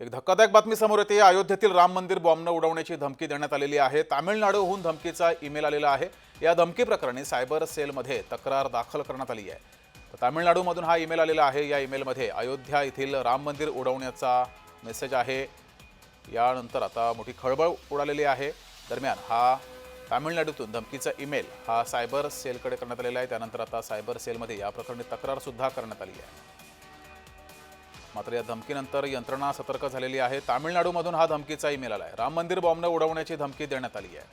एक धक्कादायक बातमी समोर येते. अयोध्येतील राम मंदिर बॉम्बनं उडवण्याची धमकी देण्यात आलेली आहे. तामिळनाडूहून धमकीचा ईमेल आलेला आहे. या धमकी प्रकरणी सायबर सेलमध्ये तक्रार दाखल करण्यात आली आहे. तर तामिळनाडूमधून हा ईमेल आलेला आहे. या ईमेलमध्ये अयोध्या येथील राम मंदिर उडवण्याचा मेसेज आहे. यानंतर आता मोठी खळबळ उडालेली आहे. दरम्यान हा तामिळनाडूतून धमकीचा ईमेल हा सायबर सेलकडे करण्यात आलेला आहे. त्यानंतर आता सायबर सेलमध्ये या प्रकरणी तक्रारसुद्धा करण्यात आली आहे. मात्र या धमकीनंतर यंत्रणा सतर्क झालेली आहे. तामिळनाडूमधून हा धमकीचा ईमेल आलाय. राम मंदिर बॉम्बनं उडवण्याची धमकी देण्यात आली आहे.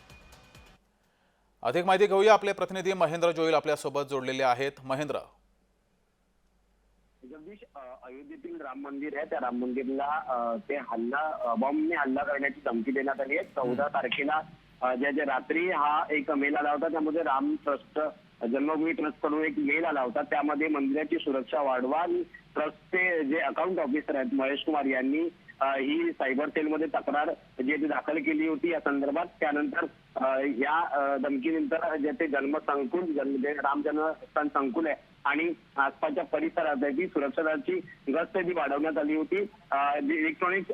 अधिक माहिती घेऊया. आपले प्रतिनिधी महेंद्र जोईल आपल्यासोबत जोडलेले आहेत. महेंद्र. जगदीश अयोध्येतील राम मंदिर आहे. त्या राम मंदिरला ते हल्ला बॉम्बने हल्ला करण्याची धमकी देण्यात आली आहे. चौदा तारखेला ज्या ज्या रात्री हा एक मेल आला होता त्यामध्ये राम ट्रस्ट जन्मभूमी ट्रस्टकडून एक मेल आला होता त्यामध्ये मंदिराची सुरक्षा वाढवा आणि ट्रस्टचे जे अकाउंट ऑफिसर आहेत महेश कुमार यांनी ही सायबर सेलमध्ये तक्रार जी ती दाखल केली होती या संदर्भात त्यानंतर या धमकीनंतर जे ते जन्म संकुल जन्म जे राम जन्मस्थान संकुल आहे आणि आसपासच्या परिसरात आहे ती सुरक्षा दलाची गस्त जी वाढवण्यात आली होती. इलेक्ट्रॉनिक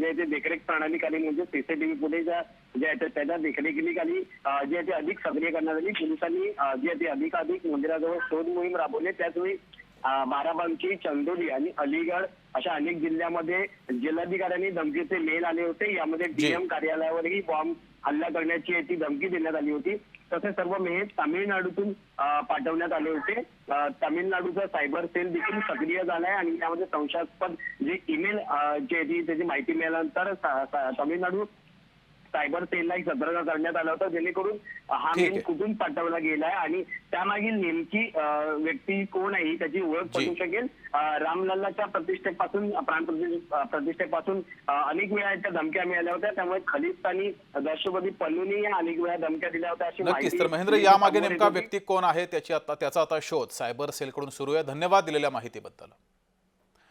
जे जे देखरेख प्रणालीखाली म्हणजे सीसीटीव्ही फुटेज जे आहे त्याच्या देखरेखीखाली खाली जे आहे ते अधिक सक्रिय करण्यात आली. पोलिसांनी जे आहे ते अधिकाधिक मंदिराजवळ शोध मोहीम राबवली. त्याचवेळी बाराबंकी चंदोली आणि अलीगड अशा अनेक जिल्ह्यामध्ये जिल्हाधिकाऱ्यांनी धमकीचे मेल आले होते. यामध्ये. डीएम कार्यालयावरही बॉम्ब हल्ला करण्याची ती धमकी देण्यात आली होती. तसेच सर्व मेल तामिळनाडूतून पाठवण्यात आले होते. तामिळनाडूचा सायबर सेल देखील सक्रिय झालाय आणि त्यामध्ये संशयास्पद जे ईमेल जे त्याची माहिती मिळाल्यानंतर तामिळनाडू सायबर सेलला एक सतर्क करण्यात आलं होतं जेणेकरून हा मेल आहे. कुठून पाठवला गेलाय आणि त्यामागील नेमकी व्यक्ती कोण आहे त्याची ओळख. पटू शकेल रामलल्लाच्या प्रतिष्ठेपासून प्राण प्रतिष्ठे- प्रतिष्ठेपासून अनेक वेळा त्या धमक्या मिळाल्या होत्या त्यामुळे खलिस्तानी दहशतवादी पल्लूनी या अनेक वेळा धमक्या दिल्या होत्या अशी नक्कीच तर महेंद्र माहिती यामागे नेमका. व्यक्ती कोण आहे त्याची आता त्याचा आता शोध सायबर सेलकडून सुरू आहे धन्यवाद दिलेल्या माहितीबद्दल